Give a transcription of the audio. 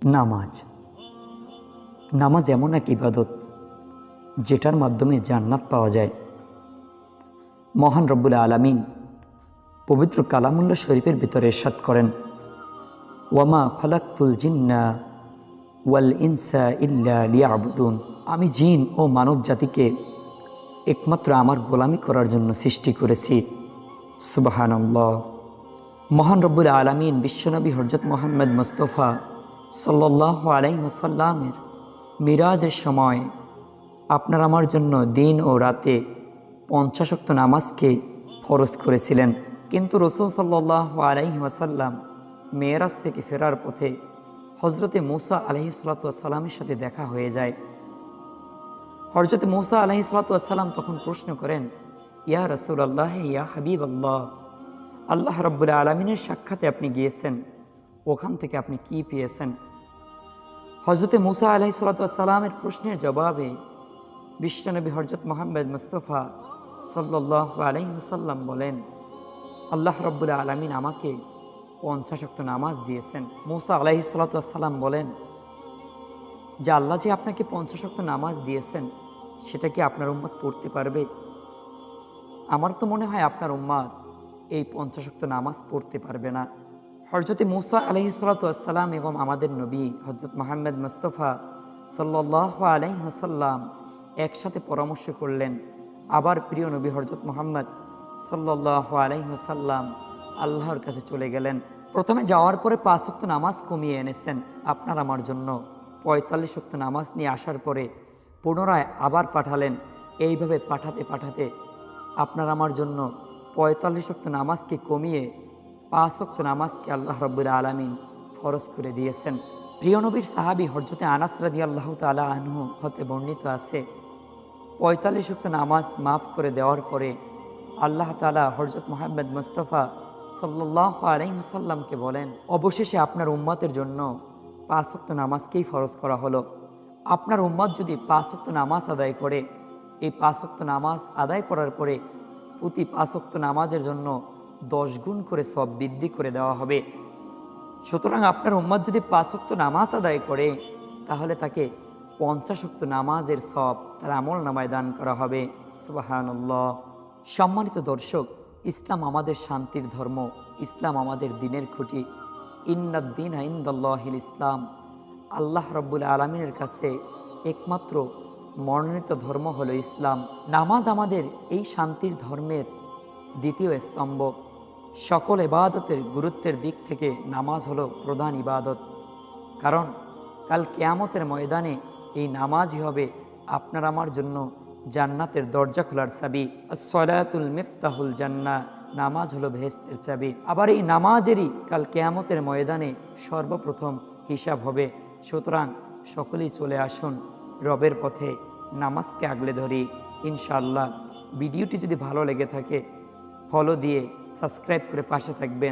নামাজ। নামাজ এমন এক ইবাদত, যেটার মাধ্যমে জান্নাত পাওয়া যায়। মহান রব্বুল আলামিন পবিত্র কালামুল্লাহ শরীফের ভিতরে এরশাদ করেন, ওয়ামা খলাক্তুল জিন্না ওয়াল ইনসা ইল্লা লিয়াবুদুন। আমি জিন ও মানব জাতিকে একমাত্র আমার গোলামি করার জন্য সৃষ্টি করেছি। সুবাহানল্লাহ। মহান রব্বুল আলমিন বিশ্বনবী হরজত মোহাম্মদ মুস্তফা সাল্লাহ আলাইসাল্লামের মিরাজের সময় আপনার আমার জন্য দিন ও রাতে পঞ্চাশক্ত নামাজকে ফরজ করেছিলেন। কিন্তু রসুল সাল্লাহ আলাইহি ওয়াসাল্লাম মেয়েরাজ থেকে ফেরার পথে হজরতে মৌসা আলহি সাল্লাতামের সাথে দেখা হয়ে যায়। হজরতে মৌসা আলহি সাল্লাতাম তখন প্রশ্ন করেন, ইয়া রসুল আল্লাহ ইয়া হাবিব আল্লাহ আল্লাহ রব্বুল আলমিনের সাক্ষাতে আপনি গিয়েছেন? ওখান থেকে আপনি কি পেয়েছেন? হজরতে মুসা আলহি সাল্লাতামের প্রশ্নের জবাবে বিশ্বনবী হজরত মোহাম্মদ মুস্তফা সাল্লাহ আলহিহাসাল্লাম বলেন, আল্লাহ রব্বুল আলমিন আমাকে পঞ্চাশক্ত নামাজ দিয়েছেন। মুসা আলাহি সাল্লাতাম বলেন, যে আল্লাহ যে আপনাকে পঞ্চাশক্ত নামাজ দিয়েছেন, সেটা কি আপনার উম্মত পড়তে পারবে? আমার তো মনে হয় আপনার উম্মাদ এই পঞ্চাশক্ত নামাজ পড়তে পারবে না। হরজতে মুসা আলহি সাল্লাতাম এবং আমাদের নবী হজরত মোহাম্মদ মুস্তফা সাল্লাহ আলহিহাসাল্লাম একসাথে পরামর্শ করলেন, আবার প্রিয় নবী হরজত মোহাম্মদ সাল্লাহ আলহিহাসাল্লাম আল্লাহর কাছে চলে গেলেন। প্রথমে যাওয়ার পরে পাঁচ অক্ত নামাজ কমিয়ে এনেছেন আপনার আমার জন্য। পঁয়তাল্লিশ অক্ত নামাজ নিয়ে আসার পরে পুনরায় আবার পাঠালেন। এইভাবে পাঠাতে পাঠাতে আপনার আমার জন্য পঁয়তাল্লিশ অক্ত নামাজকে কমিয়ে পাঁচ অক্ত নামাজকে আল্লাহ রব্বুল আলমিন ফরজ করে দিয়েছেন। প্রিয় নবীর সাহাবি হরজতে আনাস রাজি আল্লাহ তালা আনহু হতে বর্ণিত আছে, পঁয়তাল্লিশ অক্ত নামাজ মাফ করে দেওয়ার পরে আল্লাহ তালা হরজত মোহাম্মদ মুস্তফা সাল্লাহ আলাইসাল্লামকে বলেন, অবশেষে আপনার উম্মতের জন্য পাঁচ অক্ত নামাজকেই ফরজ করা হলো। আপনার উম্মত যদি পাঁচ অক্ত নামাজ আদায় করে, এই পাঁচ অক্ত নামাজ আদায় করার পরে প্রতি পাঁচ অক্ত নামাজের জন্য দশ গুণ করে সব বৃদ্ধি করে দেওয়া হবে। সুতরাং আপনার উম্মত যদি পাঁচ অক্ত নামাজ আদায় করে, তাহলে তাকে পঞ্চাশ অক্ত নামাজের সব তার আমল নামায় দান করা হবে। সুবাহানুল্লাহ। সম্মানিত দর্শক, ইসলাম আমাদের শান্তির ধর্ম, ইসলাম আমাদের দিনের খুঁটি। ইন্নাদ্দিন আইন্দাল্লাহিল ইসলাম। আল্লাহ রব্বুল আলমিনের কাছে একমাত্র মনোনীত ধর্ম হলো ইসলাম। নামাজ আমাদের এই শান্তির ধর্মের দ্বিতীয় স্তম্ভ। সকল ইবাদতের গুরুত্বের দিক থেকে নামাজ হলো প্রধান ইবাদত। কারণ কাল কেয়ামতের ময়দানে এই নামাজই হবে আপনার আমার জন্য জান্নাতের দরজা খোলার চাবি। সলাতুল মিফতাহুল জান্না, নামাজ হলো ভেস্তের চাবি। আবার এই নামাজেরই কাল কেয়ামতের ময়দানে সর্বপ্রথম হিসাব হবে। সুতরাং সকলেই চলে আসুন রবের পথে নামাজকে আগলে ধরি। ইনশাআল্লাহ, ভিডিওটি যদি ভালো লেগে থাকে ফলো দিয়ে সাবস্ক্রাইব করে পাশে থাকবেন